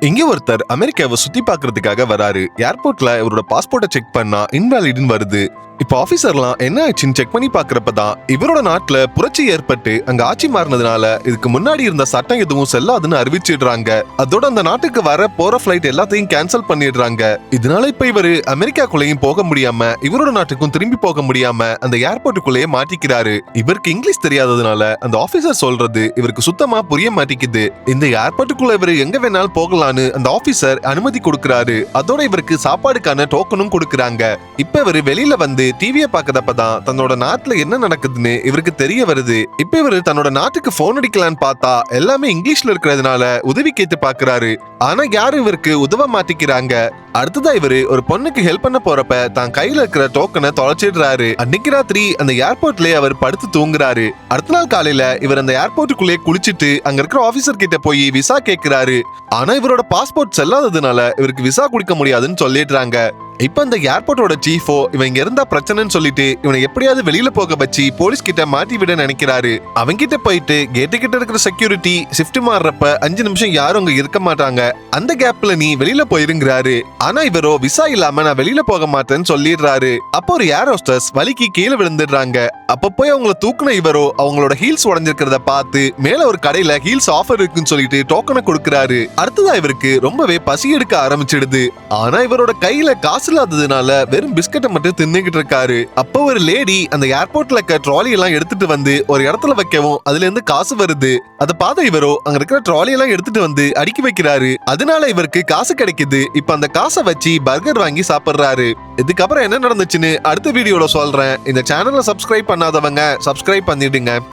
இங்க ஒருத்தர் அமெரிக்காவை சுத்தி பாக்குறதுக்காக வராரு. ஏர்போர்ட்ல இவரோட பாஸ்போர்ட்டை செக் பண்ணா இன்வாலிட்னு வருது. இப்போ ஆபீசர்லாம் என்ன ஆச்சுன்னு செக் பண்ணி பார்க்குறப்ப தான் இவரோட நாட்டுல புரட்சி ஏற்பட்டு அங்க ஆட்சி மாறினதுனால இதுக்கு முன்னாடி இருந்த சட்டம் எதுவும் செல்லாதுன்னு அறிவிச்சிடுறாங்க. அதோட அந்த நாட்டுக்கு வர போற ஃபிளைட் எல்லாத்தையும் கேன்சல் பண்ணிடுறாங்க. இதனால இப்ப இவர் அமெரிக்காக்குள்ளேயும் போக முடியாம இவரோட நாட்டுக்கும் திரும்பி போக முடியாம அந்த ஏர்போர்ட்டுக்குள்ளேயே மாட்டிக்கிறாரு. இவருக்கு இங்கிலீஷ் தெரியாததுனால அந்த ஆபீசர் சொல்றது இவருக்கு சுத்தமா புரிய மாட்டேங்குது. இந்த ஏர்போர்ட்டுக்குள்ள இவர் எங்க வேணாலும் போகலான்னு அந்த ஆபீசர் அனுமதி கொடுக்குறாரு. அதோட இவருக்கு சாப்பாடுக்கான டோக்கனும் கொடுக்கறாங்க. இப்ப இவர் வெளியில வந்து டிவிய பாக்குறப்பதான் தன்னோட நாட்டுல என்ன நடக்குதுன்னு இவருக்கு தெரிய வருது. இப்ப இவரு தன்னோட நாட்டுக்கு போன் அடிக்கலான்னு பார்த்தா எல்லாமே இங்கிலீஷ்ல இருக்கிறதுனால உதவி கேட்டு பாக்குறாரு ஆனா யாரும் இவருக்கு உதவ மாட்டிக்கிறாங்க? அடுத்ததா இவரு ஒரு பொண்ணுக்கு ஹெல்ப் பண்ண போறப்ப தான் கையில இருக்கிற டோக்கனை தொலைச்சிடுறாரு. அன்னைக்கு ராத்திரி அந்த ஏர்போர்ட்லயே அவர் படுத்து தூங்குறாரு. அடுத்த நாள் காலையில இவர் அந்த ஏர்போர்ட்டுக்குள்ளே குளிச்சிட்டு அங்க இருக்கிற ஆபீசர் கிட்ட போய் விசா கேட்கிறாரு ஆனா இவரோட பாஸ்போர்ட் செல்லாததுனால இவருக்கு விசா கொடுக்க முடியாதுன்னு சொல்லிடுறாங்க. இப்ப அந்த ஏர்போர்ட்டோட சீஃபோ இவன் இங்க இருந்தா பிரச்சனைன்னு சொல்லிட்டு இவனை எப்படியாவது வெளியில போக வச்சு போலீஸ் கிட்ட மாட்டி விட நினைக்கிறாரு. அவங்க கிட்ட போயிட்டு கேட்டு கிட்ட இருக்கிற செக்யூரிட்டி ஷிஃப்ட் மாறுறப்ப அஞ்சு நிமிஷம் யாரும் அங்க இருக்க மாட்டாங்க. அந்த கேப்ல நீ வெளியில போயிருங்கிறாரு. ஆனா இவரோ விசா இல்லாம நான் வெளியில போக மாட்டேன்னு சொல்லிடுறாரு. அப்போ ஒரு ஏர் ஹோஸ்டஸ் வலிக்கு கீழே விழுந்துடுறாங்க. அப்ப போய் அவங்கள தூக்குன இவரோ அவங்களோட ஹீல்ஸ் உடஞ்சிருக்கிறத பார்த்து மேல ஒரு கடையில ஹீல்ஸ் ஆஃபர் இருக்குன்னு சொல்லிட்டு டோக்கனை கொடுக்குறாரு. அடுத்ததா இவருக்கு ரொம்பவே பசி எடுக்க ஆரம்பிச்சிடுது. ஆனா இவரோட கையில காசு இல்லாததுனால வெறும் பிஸ்கட்டை மட்டும் தின்னுகிட்டு இருக்காரு. அப்போ ஒரு லேடி அந்த ஏர்போர்ட்ல இருக்க ட்ராலி எல்லாம் எடுத்துட்டு வந்து ஒரு இடத்துல வைக்கவும் அதுல இருந்து காசு வருது. அதை பார்த்த இவரோ அங்க இருக்கிற ட்ராலி எல்லாம் எடுத்துட்டு வந்து அடுக்கி வைக்கிறாரு. அதனால இவருக்கு காசு கிடைக்குது. இப்ப அந்த காசை வச்சு பர்கர் வாங்கி சாப்பிடுறாரு. இதுக்கப்புறம் என்ன நடந்துச்சுன்னு அடுத்த வீடியோவில் சொல்கிறேன் இந்த சேனலை சப்ஸ்கிரைப் பண்ணாதவங்க சப்ஸ்கிரைப் பண்ணிடுங்க.